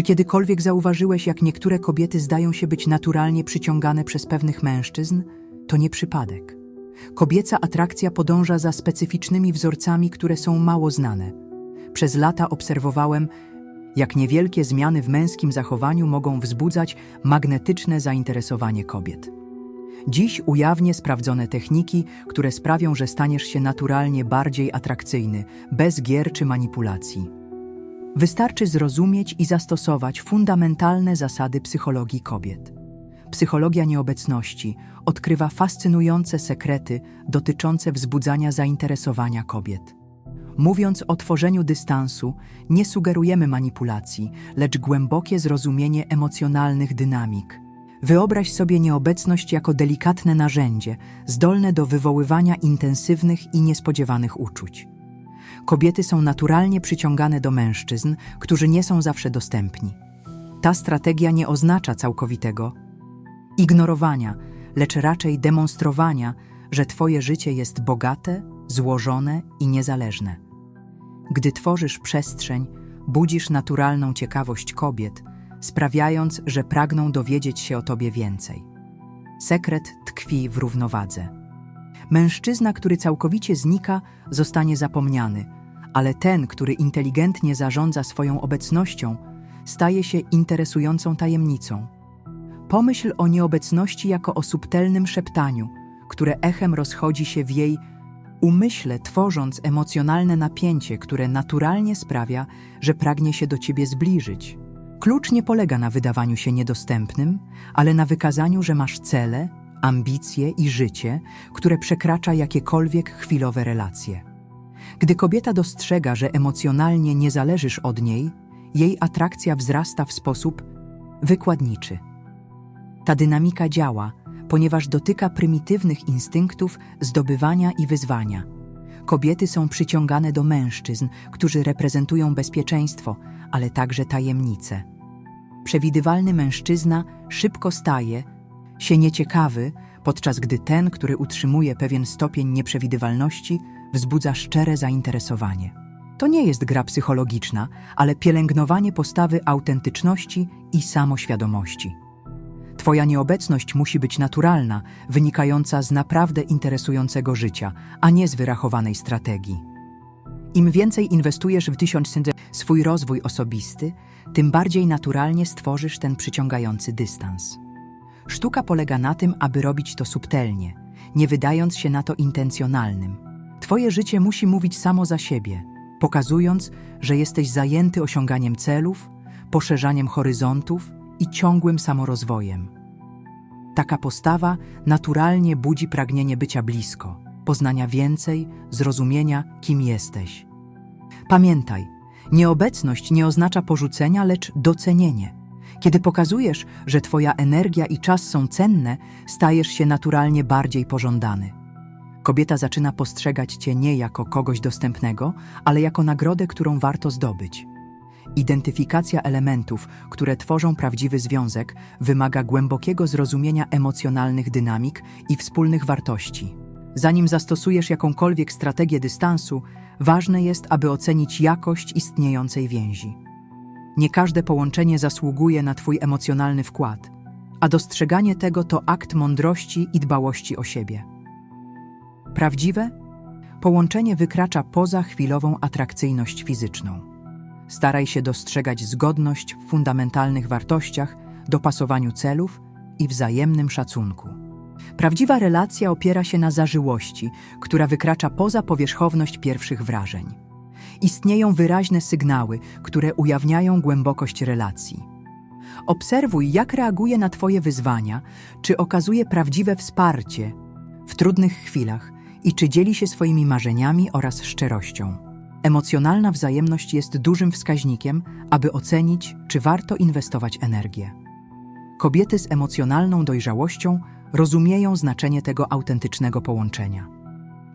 Czy kiedykolwiek zauważyłeś, jak niektóre kobiety zdają się być naturalnie przyciągane przez pewnych mężczyzn? To nie przypadek. Kobieca atrakcja podąża za specyficznymi wzorcami, które są mało znane. Przez lata obserwowałem, jak niewielkie zmiany w męskim zachowaniu mogą wzbudzać magnetyczne zainteresowanie kobiet. Dziś ujawnię sprawdzone techniki, które sprawią, że staniesz się naturalnie bardziej atrakcyjny, bez gier czy manipulacji. Wystarczy zrozumieć i zastosować fundamentalne zasady psychologii kobiet. Psychologia nieobecności odkrywa fascynujące sekrety dotyczące wzbudzania zainteresowania kobiet. Mówiąc o tworzeniu dystansu, nie sugerujemy manipulacji, lecz głębokie zrozumienie emocjonalnych dynamik. Wyobraź sobie nieobecność jako delikatne narzędzie, zdolne do wywoływania intensywnych i niespodziewanych uczuć. Kobiety są naturalnie przyciągane do mężczyzn, którzy nie są zawsze dostępni. Ta strategia nie oznacza całkowitego ignorowania, lecz raczej demonstrowania, że Twoje życie jest bogate, złożone i niezależne. Gdy tworzysz przestrzeń, budzisz naturalną ciekawość kobiet, sprawiając, że pragną dowiedzieć się o Tobie więcej. Sekret tkwi w równowadze. Mężczyzna, który całkowicie znika, zostanie zapomniany, ale ten, który inteligentnie zarządza swoją obecnością, staje się interesującą tajemnicą. Pomyśl o nieobecności jako o subtelnym szeptaniu, które echem rozchodzi się w jej umyśle, tworząc emocjonalne napięcie, które naturalnie sprawia, że pragnie się do ciebie zbliżyć. Klucz nie polega na wydawaniu się niedostępnym, ale na wykazaniu, że masz cele, ambicje i życie, które przekracza jakiekolwiek chwilowe relacje. Gdy kobieta dostrzega, że emocjonalnie nie zależysz od niej, jej atrakcja wzrasta w sposób wykładniczy. Ta dynamika działa, ponieważ dotyka prymitywnych instynktów zdobywania i wyzwania. Kobiety są przyciągane do mężczyzn, którzy reprezentują bezpieczeństwo, ale także tajemnice. Przewidywalny mężczyzna szybko staje się nieciekawy, podczas gdy ten, który utrzymuje pewien stopień nieprzewidywalności, wzbudza szczere zainteresowanie. To nie jest gra psychologiczna, ale pielęgnowanie postawy autentyczności i samoświadomości. Twoja nieobecność musi być naturalna, wynikająca z naprawdę interesującego życia, a nie z wyrachowanej strategii. Im więcej inwestujesz w tysiąc swój rozwój osobisty, tym bardziej naturalnie stworzysz ten przyciągający dystans. Sztuka polega na tym, aby robić to subtelnie, nie wydając się na to intencjonalnym. Twoje życie musi mówić samo za siebie, pokazując, że jesteś zajęty osiąganiem celów, poszerzaniem horyzontów i ciągłym samorozwojem. Taka postawa naturalnie budzi pragnienie bycia blisko, poznania więcej, zrozumienia, kim jesteś. Pamiętaj, nieobecność nie oznacza porzucenia, lecz docenienie. Kiedy pokazujesz, że Twoja energia i czas są cenne, stajesz się naturalnie bardziej pożądany. Kobieta zaczyna postrzegać Cię nie jako kogoś dostępnego, ale jako nagrodę, którą warto zdobyć. Identyfikacja elementów, które tworzą prawdziwy związek, wymaga głębokiego zrozumienia emocjonalnych dynamik i wspólnych wartości. Zanim zastosujesz jakąkolwiek strategię dystansu, ważne jest, aby ocenić jakość istniejącej więzi. Nie każde połączenie zasługuje na Twój emocjonalny wkład, a dostrzeganie tego to akt mądrości i dbałości o siebie. Prawdziwe połączenie wykracza poza chwilową atrakcyjność fizyczną. Staraj się dostrzegać zgodność w fundamentalnych wartościach, dopasowaniu celów i wzajemnym szacunku. Prawdziwa relacja opiera się na zażyłości, która wykracza poza powierzchowność pierwszych wrażeń. Istnieją wyraźne sygnały, które ujawniają głębokość relacji. Obserwuj, jak reaguje na Twoje wyzwania, czy okazuje prawdziwe wsparcie w trudnych chwilach i czy dzieli się swoimi marzeniami oraz szczerością. Emocjonalna wzajemność jest dużym wskaźnikiem, aby ocenić, czy warto inwestować energię. Kobiety z emocjonalną dojrzałością rozumieją znaczenie tego autentycznego połączenia.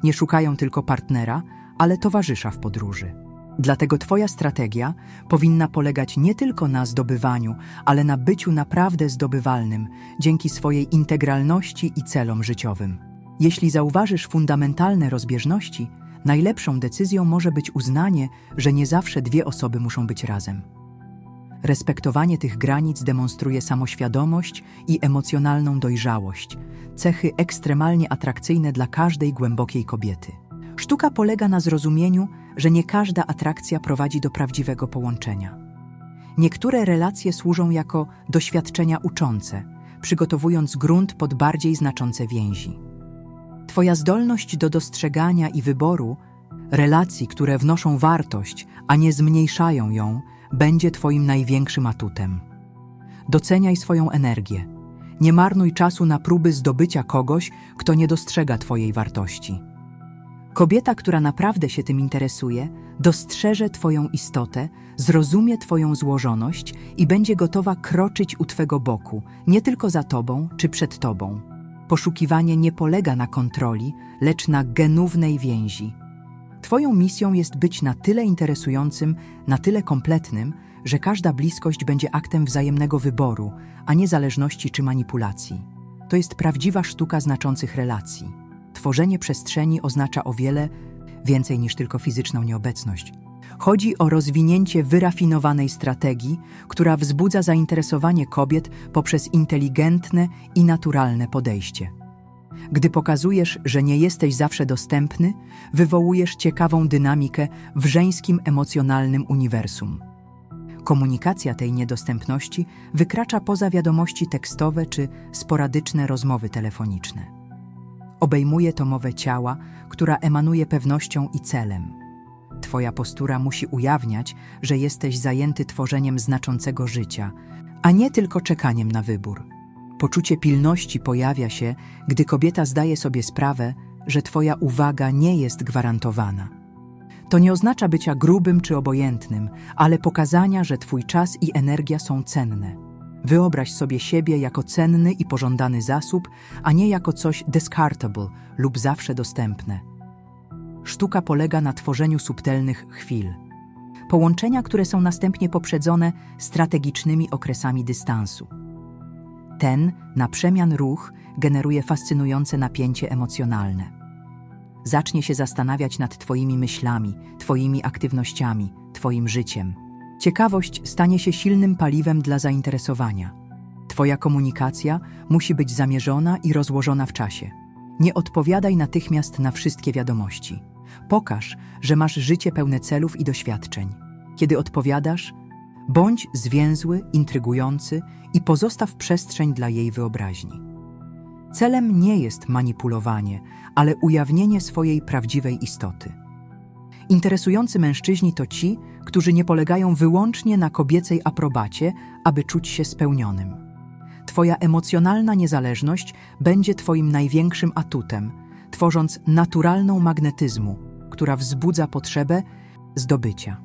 Nie szukają tylko partnera, ale towarzysza w podróży. Dlatego Twoja strategia powinna polegać nie tylko na zdobywaniu, ale na byciu naprawdę zdobywalnym dzięki swojej integralności i celom życiowym. Jeśli zauważysz fundamentalne rozbieżności, najlepszą decyzją może być uznanie, że nie zawsze dwie osoby muszą być razem. Respektowanie tych granic demonstruje samoświadomość i emocjonalną dojrzałość, cechy ekstremalnie atrakcyjne dla każdej głębokiej kobiety. Sztuka polega na zrozumieniu, że nie każda atrakcja prowadzi do prawdziwego połączenia. Niektóre relacje służą jako doświadczenia uczące, przygotowując grunt pod bardziej znaczące więzi. Twoja zdolność do dostrzegania i wyboru relacji, które wnoszą wartość, a nie zmniejszają ją, będzie Twoim największym atutem. Doceniaj swoją energię. Nie marnuj czasu na próby zdobycia kogoś, kto nie dostrzega Twojej wartości. Kobieta, która naprawdę się tym interesuje, dostrzeże Twoją istotę, zrozumie Twoją złożoność i będzie gotowa kroczyć u Twego boku, nie tylko za Tobą czy przed Tobą. Poszukiwanie nie polega na kontroli, lecz na genównej więzi. Twoją misją jest być na tyle interesującym, na tyle kompletnym, że każda bliskość będzie aktem wzajemnego wyboru, a nie zależności czy manipulacji. To jest prawdziwa sztuka znaczących relacji. Tworzenie przestrzeni oznacza o wiele więcej niż tylko fizyczną nieobecność. Chodzi o rozwinięcie wyrafinowanej strategii, która wzbudza zainteresowanie kobiet poprzez inteligentne i naturalne podejście. Gdy pokazujesz, że nie jesteś zawsze dostępny, wywołujesz ciekawą dynamikę w żeńskim emocjonalnym uniwersum. Komunikacja tej niedostępności wykracza poza wiadomości tekstowe czy sporadyczne rozmowy telefoniczne. Obejmuje to mowę ciała, która emanuje pewnością i celem. Twoja postura musi ujawniać, że jesteś zajęty tworzeniem znaczącego życia, a nie tylko czekaniem na wybór. Poczucie pilności pojawia się, gdy kobieta zdaje sobie sprawę, że Twoja uwaga nie jest gwarantowana. To nie oznacza bycia grubym czy obojętnym, ale pokazania, że Twój czas i energia są cenne. Wyobraź sobie siebie jako cenny i pożądany zasób, a nie jako coś descartable lub zawsze dostępne. Sztuka polega na tworzeniu subtelnych chwil. Połączenia, które są następnie poprzedzone strategicznymi okresami dystansu. Ten, na przemian ruch, generuje fascynujące napięcie emocjonalne. Zacznie się zastanawiać nad Twoimi myślami, Twoimi aktywnościami, Twoim życiem. Ciekawość stanie się silnym paliwem dla zainteresowania. Twoja komunikacja musi być zamierzona i rozłożona w czasie. Nie odpowiadaj natychmiast na wszystkie wiadomości. Pokaż, że masz życie pełne celów i doświadczeń. Kiedy odpowiadasz, bądź zwięzły, intrygujący i pozostaw przestrzeń dla jej wyobraźni. Celem nie jest manipulowanie, ale ujawnienie swojej prawdziwej istoty. Interesujący mężczyźni to ci, którzy nie polegają wyłącznie na kobiecej aprobacie, aby czuć się spełnionym. Twoja emocjonalna niezależność będzie Twoim największym atutem, tworząc naturalną magnetyzmu, która wzbudza potrzebę zdobycia.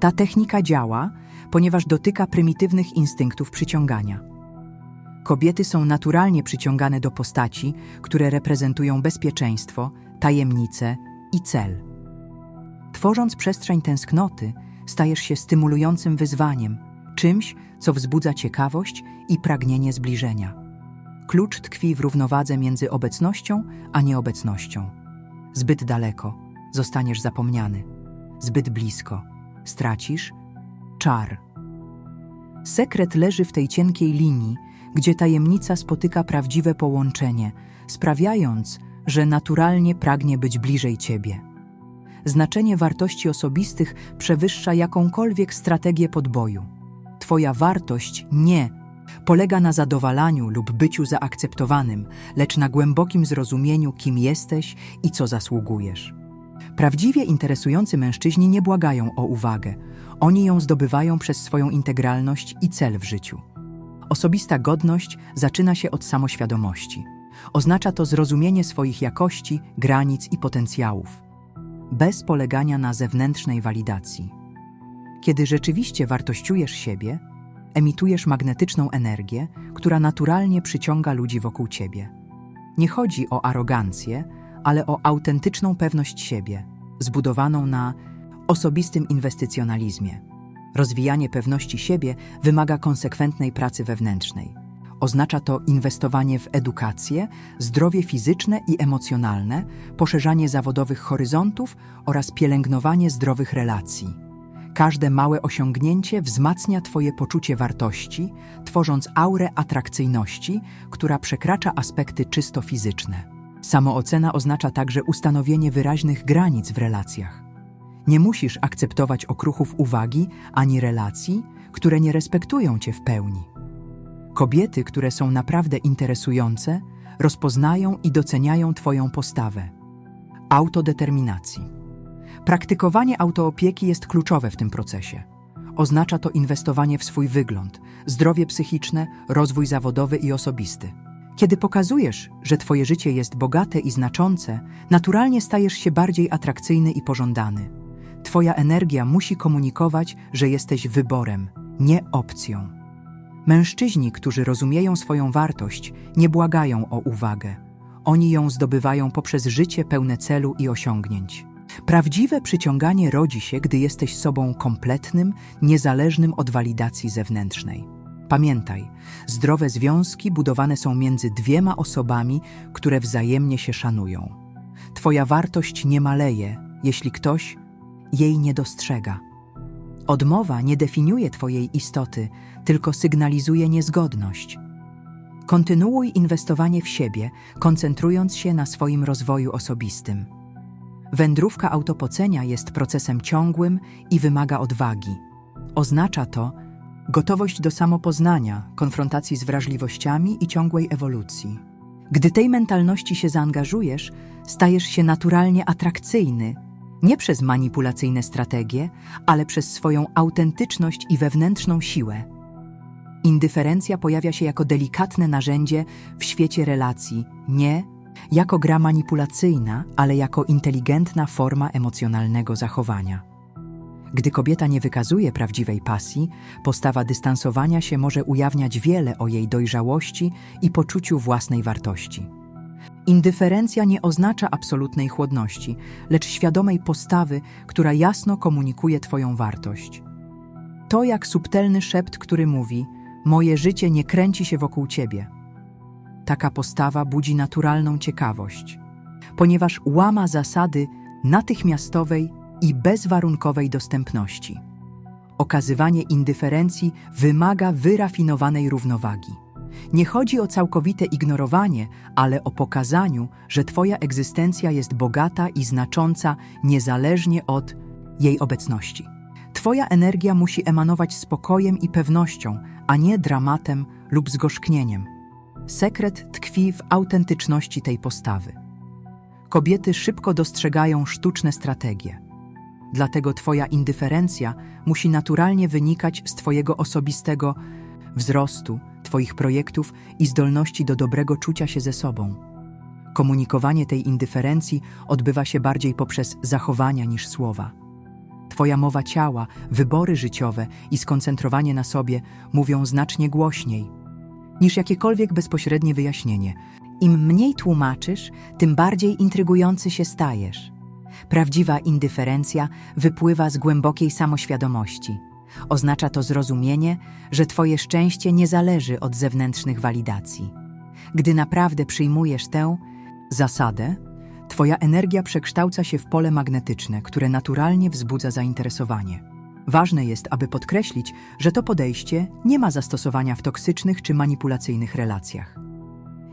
Ta technika działa, ponieważ dotyka prymitywnych instynktów przyciągania. Kobiety są naturalnie przyciągane do postaci, które reprezentują bezpieczeństwo, tajemnicę i cel. Tworząc przestrzeń tęsknoty, stajesz się stymulującym wyzwaniem, czymś, co wzbudza ciekawość i pragnienie zbliżenia. Klucz tkwi w równowadze między obecnością a nieobecnością. Zbyt daleko, zostaniesz zapomniany. Zbyt blisko, stracisz czar. Sekret leży w tej cienkiej linii, gdzie tajemnica spotyka prawdziwe połączenie, sprawiając, że naturalnie pragnie być bliżej ciebie. Znaczenie wartości osobistych przewyższa jakąkolwiek strategię podboju. Twoja wartość nie polega na zadowalaniu lub byciu zaakceptowanym, lecz na głębokim zrozumieniu, kim jesteś i co zasługujesz. Prawdziwie interesujący mężczyźni nie błagają o uwagę, oni ją zdobywają przez swoją integralność i cel w życiu. Osobista godność zaczyna się od samoświadomości. Oznacza to zrozumienie swoich jakości, granic i potencjałów, bez polegania na zewnętrznej walidacji. Kiedy rzeczywiście wartościujesz siebie, emitujesz magnetyczną energię, która naturalnie przyciąga ludzi wokół ciebie. Nie chodzi o arogancję, ale o autentyczną pewność siebie, zbudowaną na osobistym inwestycjonalizmie. Rozwijanie pewności siebie wymaga konsekwentnej pracy wewnętrznej. Oznacza to inwestowanie w edukację, zdrowie fizyczne i emocjonalne, poszerzanie zawodowych horyzontów oraz pielęgnowanie zdrowych relacji. Każde małe osiągnięcie wzmacnia Twoje poczucie wartości, tworząc aurę atrakcyjności, która przekracza aspekty czysto fizyczne. Samoocena oznacza także ustanowienie wyraźnych granic w relacjach. Nie musisz akceptować okruchów uwagi ani relacji, które nie respektują Cię w pełni. Kobiety, które są naprawdę interesujące, rozpoznają i doceniają Twoją postawę. Autodeterminacji. Praktykowanie autoopieki jest kluczowe w tym procesie. Oznacza to inwestowanie w swój wygląd, zdrowie psychiczne, rozwój zawodowy i osobisty. Kiedy pokazujesz, że Twoje życie jest bogate i znaczące, naturalnie stajesz się bardziej atrakcyjny i pożądany. Twoja energia musi komunikować, że jesteś wyborem, nie opcją. Mężczyźni, którzy rozumieją swoją wartość, nie błagają o uwagę. Oni ją zdobywają poprzez życie pełne celu i osiągnięć. Prawdziwe przyciąganie rodzi się, gdy jesteś sobą kompletnym, niezależnym od walidacji zewnętrznej. Pamiętaj, zdrowe związki budowane są między dwiema osobami, które wzajemnie się szanują. Twoja wartość nie maleje, jeśli ktoś jej nie dostrzega. Odmowa nie definiuje Twojej istoty, tylko sygnalizuje niezgodność. Kontynuuj inwestowanie w siebie, koncentrując się na swoim rozwoju osobistym. Wędrówka autopocenia jest procesem ciągłym i wymaga odwagi. Oznacza to gotowość do samopoznania, konfrontacji z wrażliwościami i ciągłej ewolucji. Gdy tej mentalności się zaangażujesz, stajesz się naturalnie atrakcyjny, nie przez manipulacyjne strategie, ale przez swoją autentyczność i wewnętrzną siłę. Indyferencja pojawia się jako delikatne narzędzie w świecie relacji, nie jako gra manipulacyjna, ale jako inteligentna forma emocjonalnego zachowania. Gdy kobieta nie wykazuje prawdziwej pasji, postawa dystansowania się może ujawniać wiele o jej dojrzałości i poczuciu własnej wartości. Indyferencja nie oznacza absolutnej chłodności, lecz świadomej postawy, która jasno komunikuje Twoją wartość. To jak subtelny szept, który mówi: Moje życie nie kręci się wokół Ciebie. Taka postawa budzi naturalną ciekawość, ponieważ łama zasady natychmiastowej i bezwarunkowej dostępności. Okazywanie indyferencji wymaga wyrafinowanej równowagi. Nie chodzi o całkowite ignorowanie, ale o pokazaniu, że Twoja egzystencja jest bogata i znacząca niezależnie od jej obecności. Twoja energia musi emanować spokojem i pewnością, a nie dramatem lub zgorzknieniem. Sekret tkwi w autentyczności tej postawy. Kobiety szybko dostrzegają sztuczne strategie. Dlatego Twoja indyferencja musi naturalnie wynikać z Twojego osobistego wzrostu, Twoich projektów i zdolności do dobrego czucia się ze sobą. Komunikowanie tej indyferencji odbywa się bardziej poprzez zachowania niż słowa. Twoja mowa ciała, wybory życiowe i skoncentrowanie na sobie mówią znacznie głośniej niż jakiekolwiek bezpośrednie wyjaśnienie. Im mniej tłumaczysz, tym bardziej intrygujący się stajesz. Prawdziwa indyferencja wypływa z głębokiej samoświadomości. Oznacza to zrozumienie, że Twoje szczęście nie zależy od zewnętrznych walidacji. Gdy naprawdę przyjmujesz tę zasadę, Twoja energia przekształca się w pole magnetyczne, które naturalnie wzbudza zainteresowanie. Ważne jest, aby podkreślić, że to podejście nie ma zastosowania w toksycznych czy manipulacyjnych relacjach.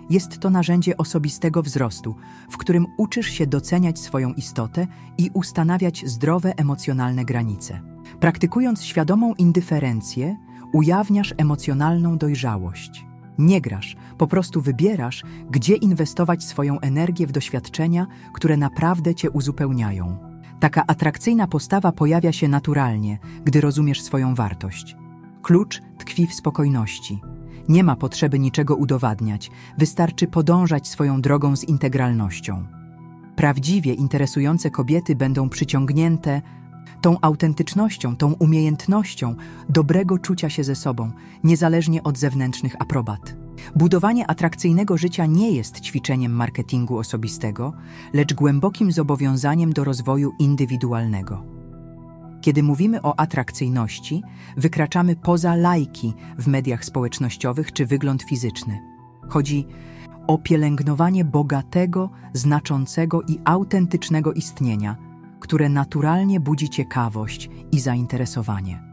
Jest to narzędzie osobistego wzrostu, w którym uczysz się doceniać swoją istotę i ustanawiać zdrowe emocjonalne granice. Praktykując świadomą indyferencję, ujawniasz emocjonalną dojrzałość. Nie grasz, po prostu wybierasz, gdzie inwestować swoją energię w doświadczenia, które naprawdę cię uzupełniają. Taka atrakcyjna postawa pojawia się naturalnie, gdy rozumiesz swoją wartość. Klucz tkwi w spokojności. Nie ma potrzeby niczego udowadniać, wystarczy podążać swoją drogą z integralnością. Prawdziwie interesujące kobiety będą przyciągnięte tą autentycznością, tą umiejętnością dobrego czucia się ze sobą, niezależnie od zewnętrznych aprobat. Budowanie atrakcyjnego życia nie jest ćwiczeniem marketingu osobistego, lecz głębokim zobowiązaniem do rozwoju indywidualnego. Kiedy mówimy o atrakcyjności, wykraczamy poza lajki w mediach społecznościowych czy wygląd fizyczny. Chodzi o pielęgnowanie bogatego, znaczącego i autentycznego istnienia, które naturalnie budzi ciekawość i zainteresowanie.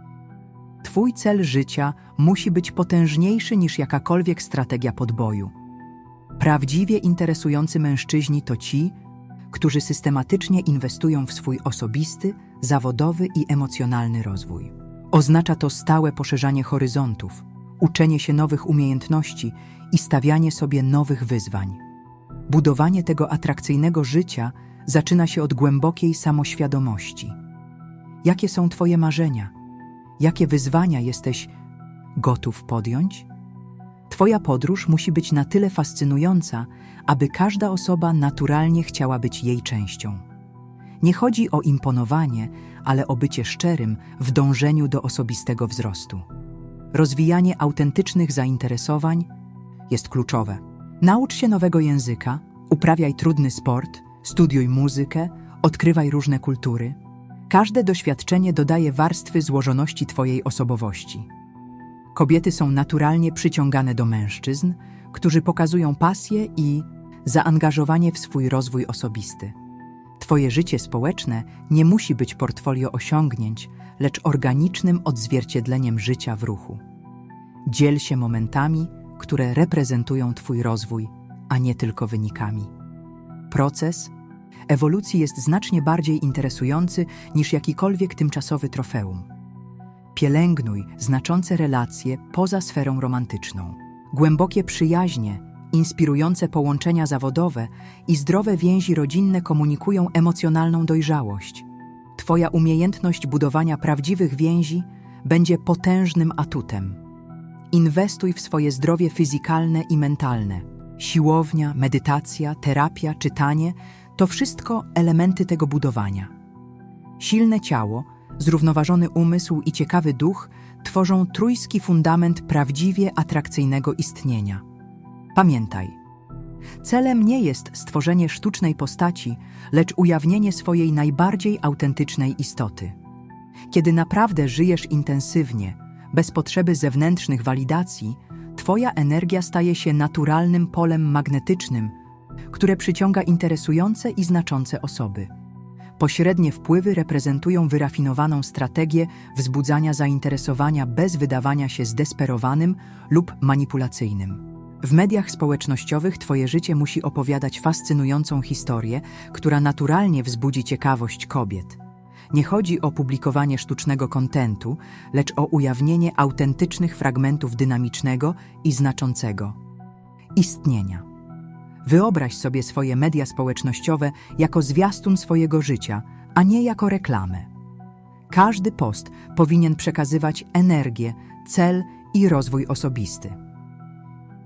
Twój cel życia musi być potężniejszy niż jakakolwiek strategia podboju. Prawdziwie interesujący mężczyźni to ci, którzy systematycznie inwestują w swój osobisty, zawodowy i emocjonalny rozwój. Oznacza to stałe poszerzanie horyzontów, uczenie się nowych umiejętności i stawianie sobie nowych wyzwań. Budowanie tego atrakcyjnego życia zaczyna się od głębokiej samoświadomości. Jakie są Twoje marzenia? Jakie wyzwania jesteś gotów podjąć? Twoja podróż musi być na tyle fascynująca, aby każda osoba naturalnie chciała być jej częścią. Nie chodzi o imponowanie, ale o bycie szczerym w dążeniu do osobistego wzrostu. Rozwijanie autentycznych zainteresowań jest kluczowe. Naucz się nowego języka, uprawiaj trudny sport, studiuj muzykę, odkrywaj różne kultury. Każde doświadczenie dodaje warstwy złożoności Twojej osobowości. Kobiety są naturalnie przyciągane do mężczyzn, którzy pokazują pasję i zaangażowanie w swój rozwój osobisty. Twoje życie społeczne nie musi być portfolio osiągnięć, lecz organicznym odzwierciedleniem życia w ruchu. Dziel się momentami, które reprezentują Twój rozwój, a nie tylko wynikami. Proces ewolucji jest znacznie bardziej interesujący niż jakikolwiek tymczasowy trofeum. Pielęgnuj znaczące relacje poza sferą romantyczną. Głębokie przyjaźnie, inspirujące połączenia zawodowe i zdrowe więzi rodzinne komunikują emocjonalną dojrzałość. Twoja umiejętność budowania prawdziwych więzi będzie potężnym atutem. Inwestuj w swoje zdrowie fizykalne i mentalne. Siłownia, medytacja, terapia, czytanie to wszystko elementy tego budowania. Silne ciało, zrównoważony umysł i ciekawy duch tworzą trójski fundament prawdziwie atrakcyjnego istnienia. Pamiętaj, celem nie jest stworzenie sztucznej postaci, lecz ujawnienie swojej najbardziej autentycznej istoty. Kiedy naprawdę żyjesz intensywnie, bez potrzeby zewnętrznych walidacji, Twoja energia staje się naturalnym polem magnetycznym, które przyciąga interesujące i znaczące osoby. Pośrednie wpływy reprezentują wyrafinowaną strategię wzbudzania zainteresowania bez wydawania się zdesperowanym lub manipulacyjnym. W mediach społecznościowych Twoje życie musi opowiadać fascynującą historię, która naturalnie wzbudzi ciekawość kobiet. Nie chodzi o publikowanie sztucznego kontentu, lecz o ujawnienie autentycznych fragmentów dynamicznego i znaczącego istnienia. Wyobraź sobie swoje media społecznościowe jako zwiastun swojego życia, a nie jako reklamę. Każdy post powinien przekazywać energię, cel i rozwój osobisty.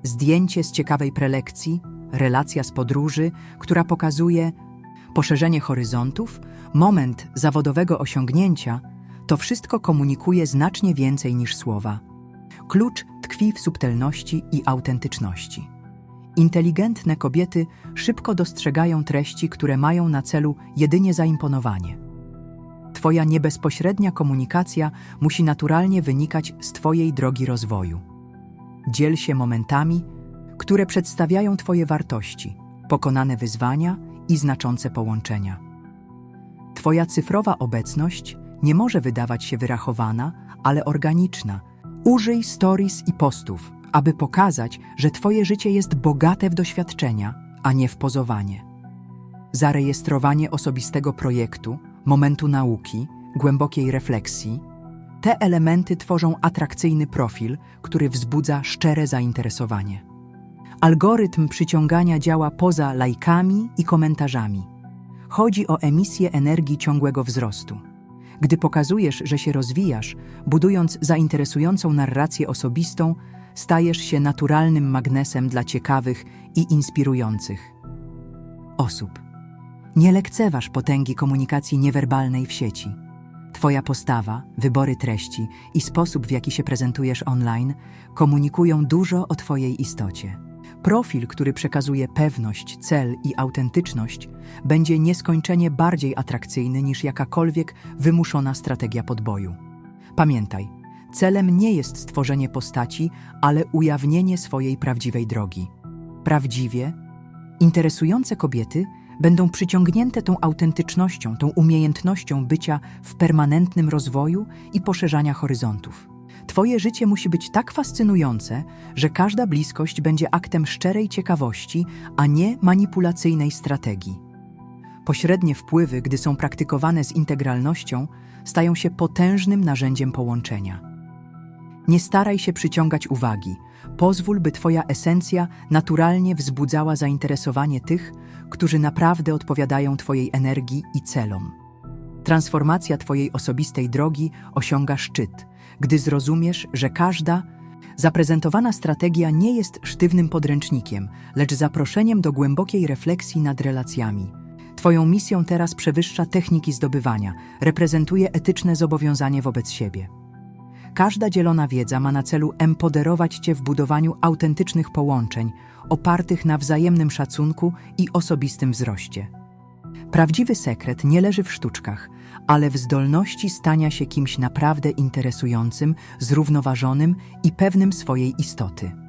Zdjęcie z ciekawej prelekcji, relacja z podróży, która pokazuje poszerzenie horyzontów, moment zawodowego osiągnięcia, to wszystko komunikuje znacznie więcej niż słowa. Klucz tkwi w subtelności i autentyczności. Inteligentne kobiety szybko dostrzegają treści, które mają na celu jedynie zaimponowanie. Twoja niebezpośrednia komunikacja musi naturalnie wynikać z Twojej drogi rozwoju. Dziel się momentami, które przedstawiają Twoje wartości, pokonane wyzwania i znaczące połączenia. Twoja cyfrowa obecność nie może wydawać się wyrachowana, ale organiczna. Użyj stories i postów, aby pokazać, że Twoje życie jest bogate w doświadczenia, a nie w pozowanie. Zarejestrowanie osobistego projektu, momentu nauki, głębokiej refleksji te elementy tworzą atrakcyjny profil, który wzbudza szczere zainteresowanie. Algorytm przyciągania działa poza lajkami i komentarzami. Chodzi o emisję energii ciągłego wzrostu. Gdy pokazujesz, że się rozwijasz, budując zainteresującą narrację osobistą, stajesz się naturalnym magnesem dla ciekawych i inspirujących osób. Nie lekceważ potęgi komunikacji niewerbalnej w sieci. Twoja postawa, wybory treści i sposób, w jaki się prezentujesz online, komunikują dużo o Twojej istocie. Profil, który przekazuje pewność, cel i autentyczność, będzie nieskończenie bardziej atrakcyjny niż jakakolwiek wymuszona strategia podboju. Pamiętaj, celem nie jest stworzenie postaci, ale ujawnienie swojej prawdziwej drogi. Prawdziwie, interesujące kobiety będą przyciągnięte tą autentycznością, tą umiejętnością bycia w permanentnym rozwoju i poszerzania horyzontów. Twoje życie musi być tak fascynujące, że każda bliskość będzie aktem szczerej ciekawości, a nie manipulacyjnej strategii. Pośrednie wpływy, gdy są praktykowane z integralnością, stają się potężnym narzędziem połączenia. Nie staraj się przyciągać uwagi. Pozwól, by Twoja esencja naturalnie wzbudzała zainteresowanie tych, którzy naprawdę odpowiadają Twojej energii i celom. Transformacja Twojej osobistej drogi osiąga szczyt, gdy zrozumiesz, że każda zaprezentowana strategia nie jest sztywnym podręcznikiem, lecz zaproszeniem do głębokiej refleksji nad relacjami. Twoją misją teraz przewyższa techniki zdobywania, reprezentuje etyczne zobowiązanie wobec siebie. Każda dzielona wiedza ma na celu empoderować Cię w budowaniu autentycznych połączeń, opartych na wzajemnym szacunku i osobistym wzroście. Prawdziwy sekret nie leży w sztuczkach, ale w zdolności stania się kimś naprawdę interesującym, zrównoważonym i pewnym swojej istoty.